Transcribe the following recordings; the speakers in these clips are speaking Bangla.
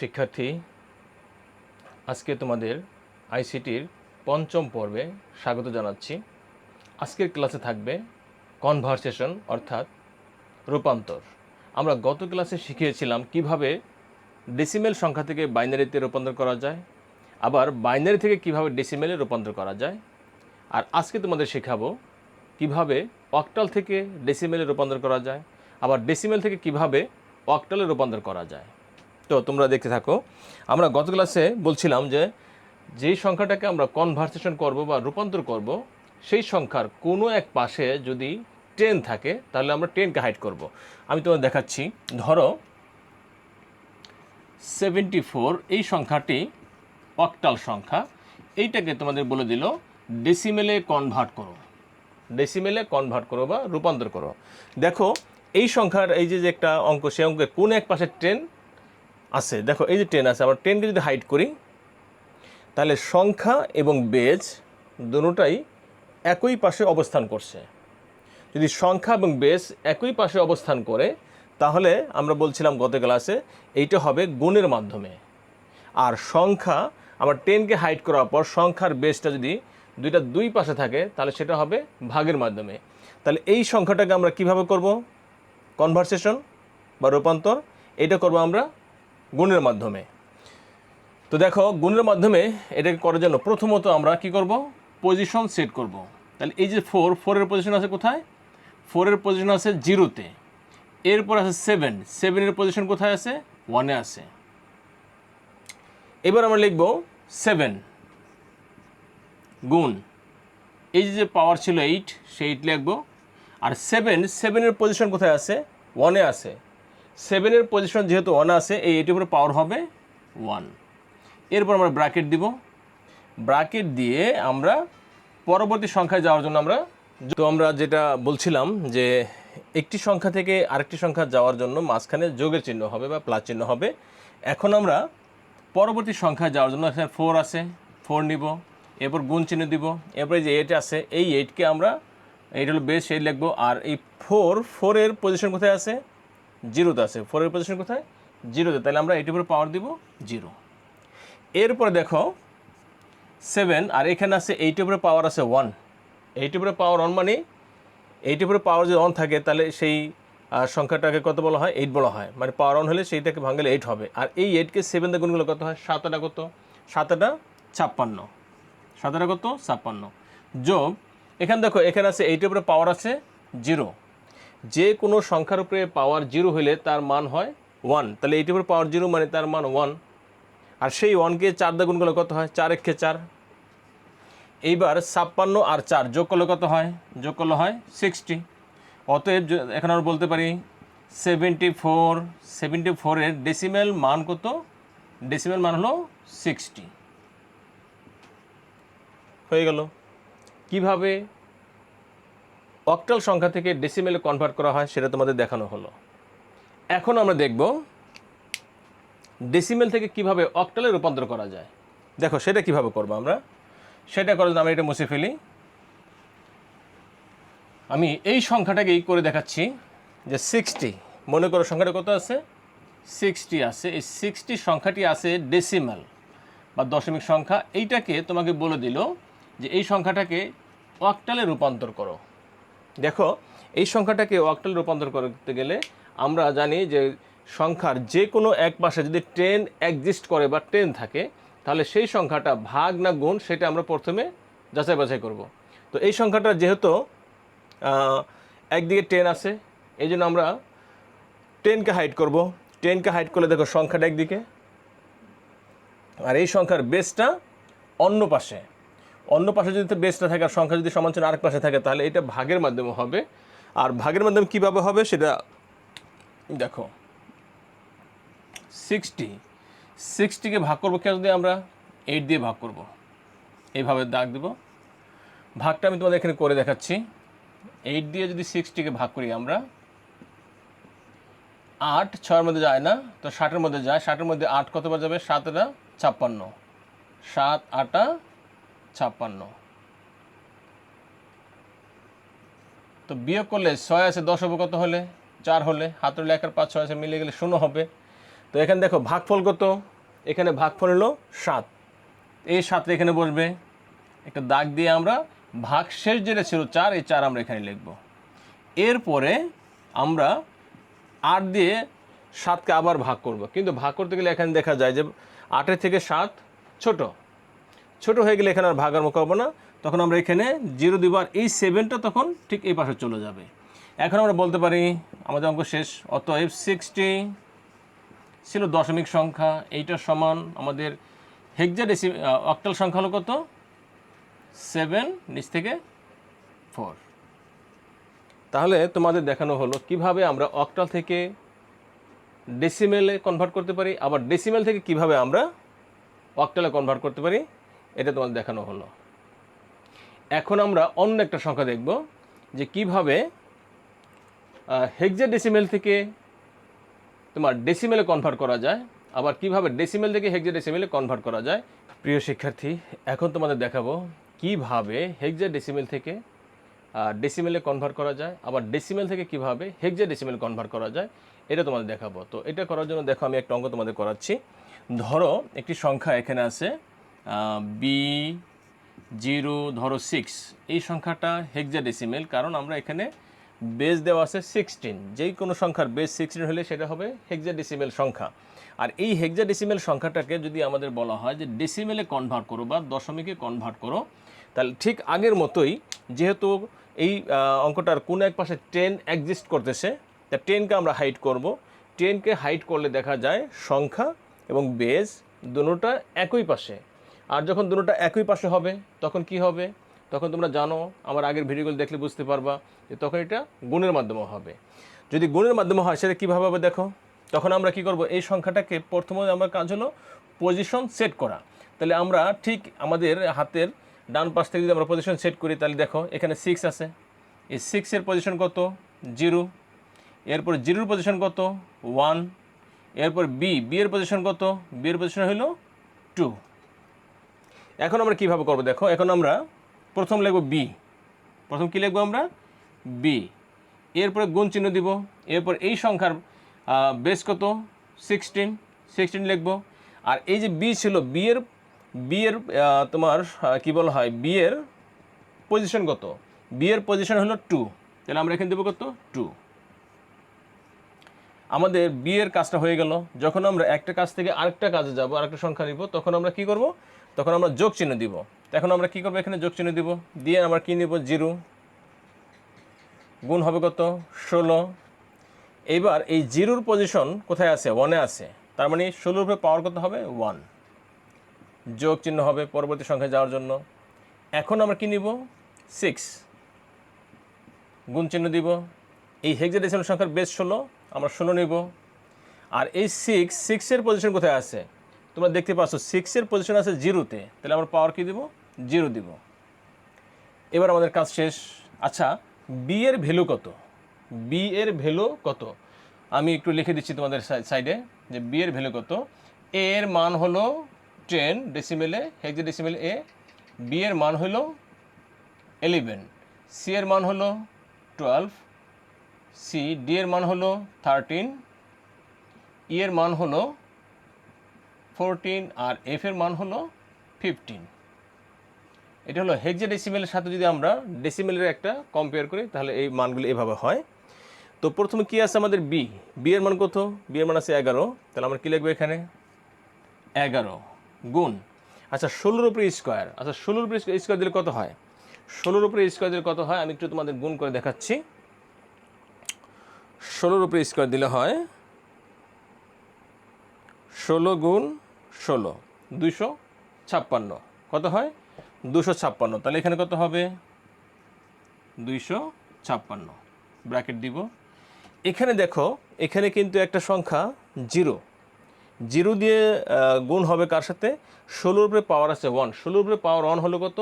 শিক্ষার্থী, আজকে তোমাদের আইসিটির পঞ্চম পর্বে স্বাগত জানাচ্ছি। আজকের ক্লাসে থাকবে কনভারসেশন অর্থাৎ রূপান্তর। আমরা গত ক্লাসে শিখিয়েছিলাম কীভাবে ডেসিমেল সংখ্যা থেকে বাইনারিতে রূপান্তর করা যায়, আবার বাইনারি থেকে কীভাবে ডেসিমেলে রূপান্তর করা যায়, আর আজকে তোমাদের শেখাবো কীভাবে অক্টাল থেকে ডেসিমেলে রূপান্তর করা যায়, আবার ডেসিমেল থেকে কীভাবে অক্টালে রূপান্তর করা যায়। তো তোমরা দেখতে থাকো। আমরা গত ক্লাসে বলছিলাম যে যেই সংখ্যাটাকে আমরা কনভার্সেশন করব বা রূপান্তর করব, সেই সংখ্যার কোনো এক পাশে যদি টেন থাকে, তাহলে আমরা টেনকে হাইড করব। আমি তোমাদের দেখাচ্ছি। ধরো সেভেন্টি ফোর এই সংখ্যাটি অক্টাল সংখ্যা, এইটাকে তোমাদের বলে দিল ডেসিমেলে কনভার্ট করো। ডেসিমেলে কনভার্ট করো বা রূপান্তর করো। দেখো, এই সংখ্যার এই যে যে একটা অঙ্ক, সেই অঙ্কের কোন এক পাশে টেন আছে। দেখো, এই যে টেন আছে, আমরা টেনকে যদি হাইড করি, তাহলে সংখ্যা এবং বেজ দুটোটাই একই পাশে অবস্থান করছে। যদি সংখ্যা এবং বেস একই পাশে অবস্থান করে, তাহলে আমরা বলছিলাম গত ক্লাসে, এইটা হবে গুণের মাধ্যমে। আর সংখ্যা, আমার টেনকে হাইড করার পর সংখ্যার বেসটা যদি দুইটা দুই পাশে থাকে, তাহলে সেটা হবে ভাগের মাধ্যমে। তাহলে এই সংখ্যাটাকে আমরা কীভাবে করব? কনভারসেশন বা রূপান্তর, এটা করব আমরা গুণের মাধ্যমে। তো দেখো, গুণের মাধ্যমে এটাকে করার জন্য প্রথমত আমরা কি করব? পজিশন সেট করব। তাহলে এই যে ফোর ফোরের পজিশন আছে কোথায়? ফোরের পজিশন আছে জিরোতে এরপর আছে সেভেন সেভেনের পজিশন কোথায় আছে? ওয়ানে আছে। এবার আমরা লিখব সেভেন গুণ। এই যে পাওয়ার ছিল এইট সেই এইট লিখব। আর সেভেন সেভেনের পজিশন কোথায় আছে? ওয়ানে আছে। সেভেনের পজিশন যেহেতু ওয়ানে আছে, এই এইটের উপরে পাওয়ার হবে ওয়ান এরপর আমরা ব্র্যাকেট দিব। ব্র্যাকেট দিয়ে আমরা পরবর্তী সংখ্যায় যাওয়ার জন্য আমরা তো আমরা যেটা বলছিলাম যে একটি সংখ্যা থেকে আরেকটি সংখ্যা যাওয়ার জন্য মাঝখানে যোগের চিহ্ন হবে বা প্লাস চিহ্ন হবে। এখন আমরা পরবর্তী সংখ্যায় যাওয়ার জন্য এখানে ফোর আছে ফোর নিব, এরপর গুণ চিহ্ন দিব, এরপরে যে এইট আছে, এই এইটকে আমরা এইট হলো বেশ সেই লিখব, আর এই ফোর ফোরের পজিশন কোথায় আছে? জিরোতে আছে। ফোরের পজিশন কোথায়? জিরোতে। তাহলে আমরা এইটির উপরে পাওয়ার দিব জিরো। এরপরে দেখো সেভেন আর এখানে আছে এইটির উপরে পাওয়ার আছে ওয়ান এইটির উপরে পাওয়ার ওয়ান মানে এইটির উপরে পাওয়ার যদি অন থাকে, তাহলে সেই সংখ্যাটাকে কত বলা হয়? এইট বলা হয়। মানে পাওয়ার অন হলে সেইটাকে ভাঙলে এইট হবে। আর এই এইটকে সেভেন দিয়ে গুণগুলো কত হয়? সাতটা কত? সাতটা ছাপ্পান্ন। সাতটা কত? ছাপ্পান্ন। যোগ, এখানে দেখো, এখানে আছে এইটের উপরে পাওয়ার আছে জিরো যে কোনো সংখ্যার উপরে পাওয়ার জিরো হলে তার মান হয় ওয়ান তাহলে এইটির উপরে পাওয়ার জিরো মানে তার মান ওয়ান আর সেই ওয়ানকে চার দিয়ে গুণ করলে কত হয়? চার একে চার। এইবার ছাপ্পান্ন আর চার যোগ করলে কত হয়? যোগ করলে হয় সিক্সটি অতএব এখন আমরা বলতে পারি সেভেন্টি ফোর সেভেন্টি ফোরের ডেসিমেল মান কত? ডেসিমেল মান হলো সিক্সটি হয়ে গেল। কীভাবে? অক্টাল সংখ্যা থেকে ডেসিমেলে কনভার্ট করা হয়, সেটা তোমাদের দেখানো হলো। এখন আমরা দেখব ডেসিমেল থেকে কীভাবে অক্টালে রূপান্তর করা যায়। দেখো, সেটা কীভাবে করব আমরা? সেটা করার জন্য আমরা এটা মুছে ফেলি। আমি এই সংখ্যাটাকে সংখ্যাটাকেই করে দেখাচ্ছি যে সিক্সটি মনে করো সংখ্যাটা কত আছে? সিক্সটি আছে। এই সিক্সটি সংখ্যাটি আছে ডেসিমাল বা দশমিক সংখ্যা। এইটাকে তোমাকে বলে দিল যে এই সংখ্যাটাকে অক্টালে রূপান্তর করো। দেখো, এই সংখ্যাটাকে অক্টালে রূপান্তর করতে গেলে আমরা জানি যে সংখ্যার যে কোনো এক পাশে যদি টেন এক্সিস্ট করে বা টেন থাকে, তাহলে সেই সংখ্যাটা ভাগ না গুণ সেটা আমরা প্রথমে যাচাই বাছাই করব। তো এই সংখ্যাটা যেহেতু একদিকে টেন আছে এই জন্য আমরা টেনকে হাইড করব। টেনকে হাইড করলে দেখো সংখ্যাটা একদিকে, আর এই সংখ্যার বেসটা অন্য পাশে। অন্য পাশে যদি বেসটা থাকে আর সংখ্যা যদি সমান চিহ্ন আরেক পাশে থাকে, তাহলে এটা ভাগের মাধ্যমে হবে। আর ভাগের মাধ্যমে কীভাবে হবে সেটা দেখো সিক্সটি সিক্সটিকে ভাগ করব কেন দিয়ে আমরা এইট দিয়ে ভাগ করব? এইভাবে দাগ দেব। ভাগটা আমি তোমাদের এখানে করে দেখাচ্ছি। এইট দিয়ে যদি সিক্সটিকে ভাগ করি আমরা, আট ছয়ের মধ্যে যায় না, তো ষাটের মধ্যে যায়। ষাটের মধ্যে আট কতবার যাবে? সাতটা, ছাপ্পান্ন। সাত, আটা ছাপ্পান্ন। তো বিয়োগ করলে ছয় আছে, দশ হবে কত হলে? চার হলে। হাতের লেখার পাঁচ, ছয় আছে, মিলে গেলে শূন্য হবে। তো এখানে দেখো ভাগফল কত? এখানে ভাগফল হলো সাত। এই সাতটা এখানে বসবে। একটা দাগ দিয়ে আমরা ভাগ শেষ যেটা ছিল চার, এই চার আমরা এখানে লিখব। এরপরে আমরা আট দিয়ে সাতকে আবার ভাগ করব। কিন্তু ভাগ করতে গেলে এখানে দেখা যায় যে আটের থেকে সাত ছোট। ছোট হয়ে গেলে এখানে আর ভাগার মুখ হব না। তখন আমরা এখানে জিরো দিব আর এই সেভেনটা তখন ঠিক এই পাশে চলে যাবে। এখন আমরা বলতে পারি আমাদের অঙ্ক শেষ। অতএব সিক্সটি ছিল দশমিক সংখ্যা এইটার সমান আমাদের হেক্সা ডেসি অক্টাল সংখ্যা হলো কত? সেভেন নিচ থেকে ফোর তাহলে তোমাদের দেখানো হলো কীভাবে আমরা অক্টাল থেকে ডেসিমেলে কনভার্ট করতে পারি, আবার ডেসিমেল থেকে কীভাবে আমরা অক্টালে কনভার্ট করতে পারি। এটা তোমাদের দেখানো হলো। এখন আমরা অন্য একটা সংখ্যা দেখব যে কীভাবে হেক্সা ডেসিমেল থেকে তোমার ডেসিমেলে কনভার্ট করা যায়, আবার কীভাবে ডেসিমেল থেকে হেক্সা ডেসিমেলে কনভার্ট করা যায়। প্রিয় শিক্ষার্থী, এখন তোমাদের দেখাবো কীভাবে হেক্সা ডেসিমেল থেকে ডেসিমেলে কনভার্ট করা যায়, আবার ডেসিমেল থেকে কীভাবে হেক্সা ডেসিমেল কনভার্ট করা যায়, এটা তোমাদের দেখাবো। তো এটা করার জন্য দেখো আমি একটা অঙ্ক তোমাদের করাচ্ছি। ধরো, একটি সংখ্যা এখানে আছে বি জিরো ধরো সিক্স এই সংখ্যাটা হেক্সা ডেসিমেল কারণ আমরা এখানে বেস দেওয়া আছে সিক্সটিন যেই কোনো সংখ্যার বেস সিক্সটিন হলে সেটা হবে হেক্সা ডেসিমেল সংখ্যা। আর এই হেক্সা ডেসিমেল সংখ্যাটাকে যদি আমাদের বলা হয় যে ডেসিমেলে কনভার্ট করো বা দশমিকে কনভার্ট করো, তাহলে ঠিক আগের মতোই যেহেতু এই অঙ্কটার কোনো এক পাশে টেন এক্সিস্ট করতেছে, তা টেনকে আমরা হাইট করব। টেনকে হাইট করলে দেখা যায় সংখ্যা এবং বেস দুটোটা একই পাশে। আর যখন দুটোটা একই পাশে হবে, তখন কি হবে? তখন তোমরা জানো, আমার আগের ভিডিওগুলো দেখলে বুঝতে পারবা যে তখন এটা গুণের মাধ্যমে হবে। যদি গুণের মাধ্যমে হয়, সেটা কীভাবে হবে দেখো? তখন আমরা কি করব? এই সংখ্যাটাকে প্রথমে আমার কাজ হলো পজিশন সেট করা। তাহলে আমরা ঠিক আমাদের হাতের ডান পাশ থেকে যদি আমরা পজিশন সেট করি, তাহলে দেখো, এখানে সিক্স আছে। এই সিক্সের পজিশন কত? জিরো এরপর জিরোর পজিশন কত? ওয়ান এরপর বি বি এর পজিশন কত? বি এর পজিশন হলো টু এখন আমরা কীভাবে করব? দেখো, এখন আমরা প্রথম লিখব বি প্রথম কি লিখব আমরা? বি এরপরে গুণ চিহ্ন দিব। এরপর এই সংখ্যার বেস কত? সিক্সটিন সিক্সটিন লিখব। আর এই যে বি ছিল বি এর বি এর তোমার কি বলা হয়? বি এর পজিশন কত? বি এর পজিশন হলো টু তাহলে আমরা এখানে দেবো কত? টু আমাদের বিয়ের কাজটা হয়ে গেল। যখন আমরা একটা কাজ থেকে আরেকটা কাজে যাব, আরেকটা সংখ্যা নিব, তখন আমরা কি করব? তখন আমরা যোগ চিহ্ন দিব। এখন আমরা কি করব এখানে? যোগ চিহ্ন দিব। দিয়ে আমরা কি নিব? জিরো। গুণ হবে কত? ষোলো। এইবার এই জিরোর পজিশন কোথায় আছে? ওয়ানে আছে। তার মানে ষোলোর উপরে পাওয়ার কত হবে? ওয়ান যোগ চিহ্ন হবে পরবর্তী সংখ্যায় যাওয়ার জন্য। এখন আমরা কি নিব? সিক্স গুণ চিহ্ন দিব। এই হেক্সাডেসিমাল সংখ্যার বেস ষোলো। আমরা ষোলো নিব। আর এই সিক্স সিক্সের পজিশন কোথায় আছে? তোমরা দেখতে পাচ্ছ সিক্সের পজিশন আছে জিরোতে তাহলে আমরা পাওয়ার কি দিব? জিরো দিব। এবার আমাদের কাজ শেষ। আচ্ছা বি এর ভ্যালু কত? বি এর ভ্যালু কত? আমি একটু লিখে দিচ্ছি তোমাদের সাইডে যে বি এর ভ্যালু কত। এ এর মান হলো টেন ডেসিমেলে হেক্সা ডেসিমেল এ বি এর মান হলো এলিভেন সি এর মান হলো টুয়েলভ সি ডি এর মান হলো থার্টিন ই এর মান হলো ফোরটিন আর এফ এর মান হলো ফিফটিন। এটা হলো হেক্সা ডেসিমেলের সাথে যদি আমরা ডেসিমেলের একটা কম্পেয়ার করি, তাহলে এই মানগুলো এভাবে হয়। তো প্রথমে কি আছে আমাদের বি বি এর মান কত? বি এর মান আছে এগারো। তাহলে আমরা কী লিখব এখানে? এগারো। গুণ। আচ্ছা ষোলোর উপরে স্কোয়ার আচ্ছা ষোলোর উপরে স্কোয়ার দিলে কত হয়? ষোলোর উপরে স্কোয়ার দিলে কত হয়? আমি একটু তোমাদের গুণ করে দেখাচ্ছি। ষোলোর উপরে স্কোয়ার দিলে হয় ষোলো গুণ ষোলো, দুইশো ছাপ্পান্ন। কত হয়? দুশো ছাপ্পান্ন। তাহলে এখানে কত হবে? দুইশো ছাপ্পান্ন। ব্র্যাকেট দিব। এখানে দেখো, এখানে কিন্তু একটা সংখ্যা জিরো। জিরো দিয়ে গুণ হবে কার সাথে? ষোলোর উপরে পাওয়ার আছে ওয়ান ষোলোর উপরে পাওয়ার ওয়ান হলো কত?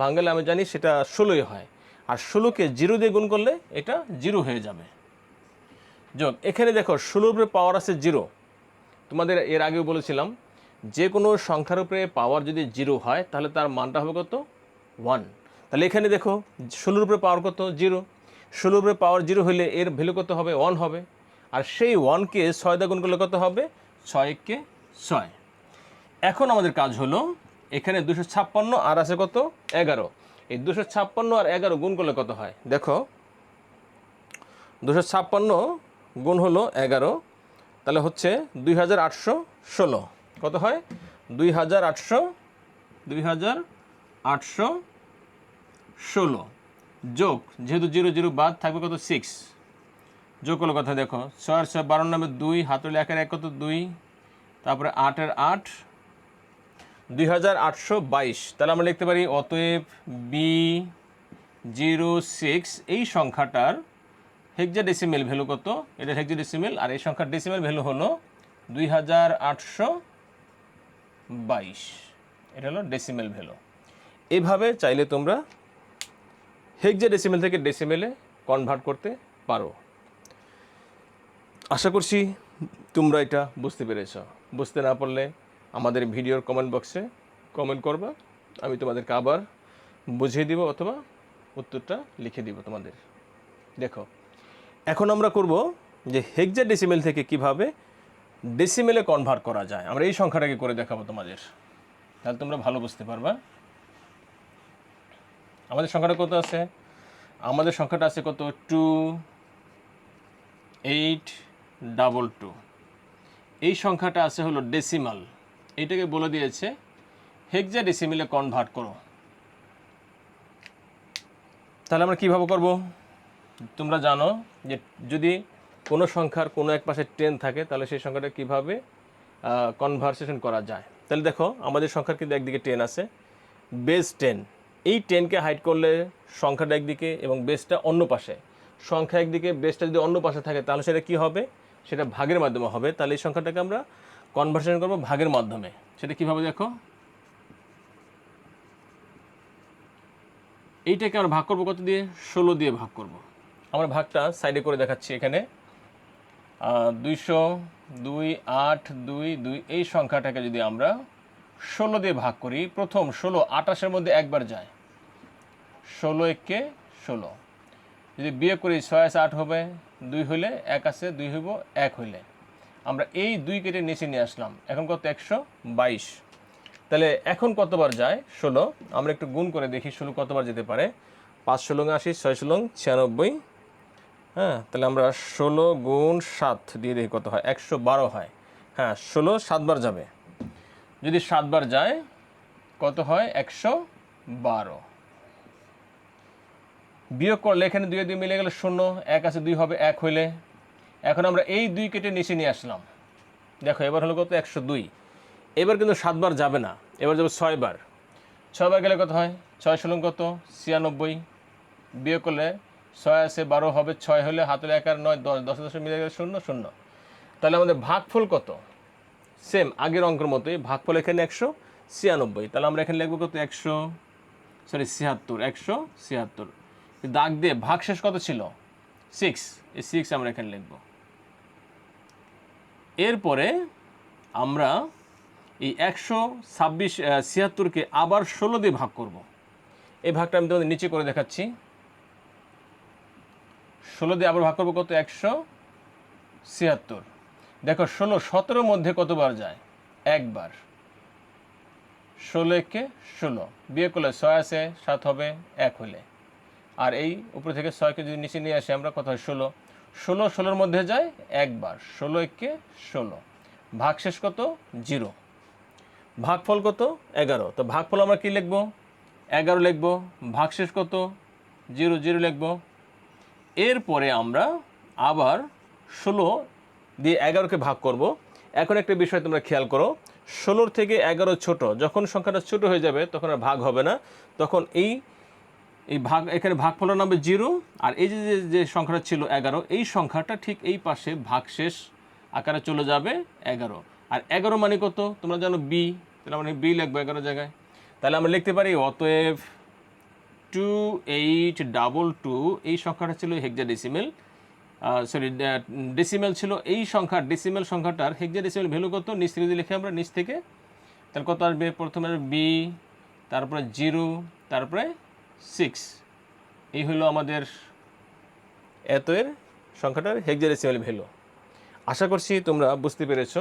বাঙালি আমি জানি সেটা ষোলোই হয়। আর ষোলোকে জিরো দিয়ে গুণ করলে এটা জিরো হয়ে যাবে। যোগ এখানে দেখো, ষোলোর উপরে পাওয়ার আছে জিরো। তোমাদের এর আগেও বলেছিলাম, যে কোনো সংখ্যার উপরে পাওয়ার যদি জিরো হয়, তাহলে তার মানটা হবে কত? ওয়ান তাহলে এখানে দেখো, ষোলোর উপরে পাওয়ার কত? জিরো ষোলোর উপরে পাওয়ার জিরো হলে এর ভ্যালু কত হবে? ওয়ান হবে। আর সেই ওয়ানকে ছয় দা গুণ করলে কত হবে? ছয় একে ছয়। এখন আমাদের কাজ হলো, এখানে দুশো ছাপ্পান্ন আর আছে কত? এগারো। এই দুশো ছাপ্পান্ন আর এগারো গুণ করলে কত হয়? দেখো, দুশো ছাপ্পান্ন গুণ হলো এগারো। তাহলে হচ্ছে দুই হাজার আটশো ষোলো। কত হয়? দুই হাজার আটশো, দুই হাজার আটশো ষোলো। যোগ, যেহেতু জিরো জিরো বাদ থাকবে কত? সিক্স যোগ করলে কথা দেখো, ছয় ছয় বারো নামে দুই হাতলে একের এক কত? দুই। তারপরে আটের আট, দুই হাজার আটশো বাইশ। তাহলে আমরা লিখতে পারি, অতএব বি জিরো সিক্স এই সংখ্যাটার হেক্সা ডেসিমেল ভ্যালু কত? এটা হেক্সা ডেসিমেল আর এই সংখ্যার ডেসিমেল ভ্যালু হলো দুই হাজার আটশো বাইশ। এটা হলো ডেসিমেল ভ্যালু এভাবে চাইলে তোমরা হেক্সা ডেসিমেল থেকে ডেসিমেলে কনভার্ট করতে পারো। আশা করছি তোমরা এটা বুঝতে পেরেছ। বুঝতে না পারলে আমাদের ভিডিওর কমেন্ট বক্সে কমেন্ট করবা। আমি তোমাদেরকে আবার বুঝিয়ে দিব অথবা উত্তরটা লিখে দিব তোমাদের। দেখো এখন আমরা করব যে হেক্সা ডেসিমেল থেকে কীভাবে ডেসিমেলে কনভার্ট করা যায়। আমরা এই সংখ্যাটাকে করে দেখাবো তোমাদের। তাহলে তোমরা ভালো বুঝতে পারবা। আমাদের সংখ্যাটা কত আছে? আমাদের সংখ্যাটা আছে কত? টু এইট ডাবল টু এই সংখ্যাটা আছে হলো ডেসিমাল এইটাকে বলে দিয়েছে হেক্সা ডেসিমেলে কনভার্ট করো। তাহলে আমরা কীভাবে করব? তোমরা জানো যে যদি কোনো সংখ্যার কোনো এক পাশে টেন থাকে, তাহলে সেই সংখ্যাটা কীভাবে কনভার্সেশন করা যায়? তাহলে দেখো, আমাদের সংখ্যার কিন্তু একদিকে টেন আছে বেস টেন এই টেনকে হাইড করলে সংখ্যাটা একদিকে এবং বেসটা অন্য পাশে। সংখ্যা একদিকে বেসটা যদি অন্য পাশে থাকে, তাহলে সেটা কি হবে? সেটা ভাগের মাধ্যমে হবে। তাহলে এই সংখ্যাটাকে আমরা কনভার্সেশন করব ভাগের মাধ্যমে। সেটা কীভাবে দেখো? এইটাকে আমরা ভাগ করব কত দিয়ে? ষোলো দিয়ে ভাগ করব। আমরা ভাগটা সাইডে করে দেখাচ্ছি এখানে। দুইশো দুই, আট, দুই দুই, এই সংখ্যাটাকে যদি আমরা ষোলো দিয়ে ভাগ করি, প্রথম ষোলো আটাশের মধ্যে একবার যায়। ষোলো একে ষোলো। যদি বিয়ে করি, ছয় আছে আট হবে, দুই হইলে এক আছে, দুই হইব, এক হইলে। আমরা এই দুই কেটে নিচে নিয়ে আসলাম। এখন কত? একশো বাইশ। তাহলে এখন কতবার যায়? ষোলো। আমরা একটু গুণ করে দেখি ষোলো কতবার যেতে পারে। পাঁচ ষোলো আশি, ছয় ষোলো, ছিয়ানব্বই হ্যাঁ তাহলে আমরা ষোলো গুণ সাত দিয়ে দেখি কত হয়? একশো বারো হয়। হ্যাঁ ষোলো সাতবার যাবে। যদি সাতবার যায়, কত হয়? একশো বারো। বিয়োগ করলে এখানে দুই দুই মিলে গেলে শূন্য, এক আছে দুই হবে এক হইলে। এখন আমরা এই দুই কেটে নিচে নিয়ে আসলাম। দেখো, এবার হলো কত? একশো দুই। এবার কিন্তু সাতবার যাবে না। এবার যাবে ছয়বার। ছয়বার গেলে কত হয়? ছয় ষোলো কত? ছিয়ানব্বই। বিয়োগ করলে ছয় আছে, বারো হবে, ছয় হলে হাতের এক আর নয়, দশ, দশে দশে মিলে গেলে শূন্য শূন্য। তাহলে আমাদের ভাগফল কত? সেম আগের অঙ্কের মতোই, ভাগফল এখানে একশো ছিয়ানব্বই। তাহলে আমরা এখানে লিখব কত? একশো সরি ছিয়াত্তর, একশো ছিয়াত্তর। দাগ দিয়ে ভাগ শেষ কত ছিল? সিক্স এই সিক্স আমরা এখানে লিখব। এরপরে আমরা এই একশো ছাব্বিশ ছিয়াত্তরকে আবার ষোলো দিয়ে ভাগ করব। এই ভাগটা আমি তোমাদের নিচে করে দেখাচ্ছি। ষোলো দিয়ে আবার ভাগ করব কত? একশো ছিয়াত্তর। দেখো, ষোলো, সতেরোর মধ্যে কতবার যায়? একবার। ষোলো একে ষোলো। বিয়ে করলে ছয় আছে সাত হবে, এক হলে। আর এই উপরে থেকে ছয়কে যদি নিচে নিয়ে আসি, আমরা কত হয় ষোলো। ষোলো, ষোলোর মধ্যে যায় একবার। ষোলো একে ষোলো। ভাগ শেষ কত? জিরো। ভাগফল কত? এগারো। তো ভাগফল আমরা কী লিখব? এগারো লিখব। ভাগশেষ কত? জিরো জিরো লিখব। এরপরে আমরা আবার ষোলো দিয়ে এগারোকে ভাগ করব। এখন একটা বিষয় তোমরা খেয়াল করো, ষোলোর থেকে এগারো ছোট, যখন সংখ্যাটা ছোট হয়ে যাবে তখন আর ভাগ হবে না, তখন এই এই ভাগ, এখানে ভাগফলের নামে জিরো, আর এই যে, যে- সংখ্যাটা ছিল এগারো, এই সংখ্যাটা ঠিক এই পাশে ভাগশেষ আকারে চলে যাবে এগারো। আর এগারো মানে কত? তোমরা জানো বি, তাহলে মানে বি লিখব এগারো জায়গায়। তাহলে আমরা লিখতে পারি, অতএব টু এইট ডাবল টু এই সংখ্যাটা ছিল হেক্সা ডেসিমেল সরি ডেসিমেল ছিল এই সংখ্যা ডেসিমেল সংখ্যাটার হেক্সা ডেসিমেল ভ্যালু কত? নিচ থেকে যদি লিখে আমরা, নিচ থেকে, তাহলে কত আসবে? প্রথমে বি তারপরে জিরো তারপরে সিক্স এই হলো আমাদের এত এর সংখ্যাটার হেক্সা ডেসিমেল ভ্যালু আশা করছি তোমরা বুঝতে পেরেছ।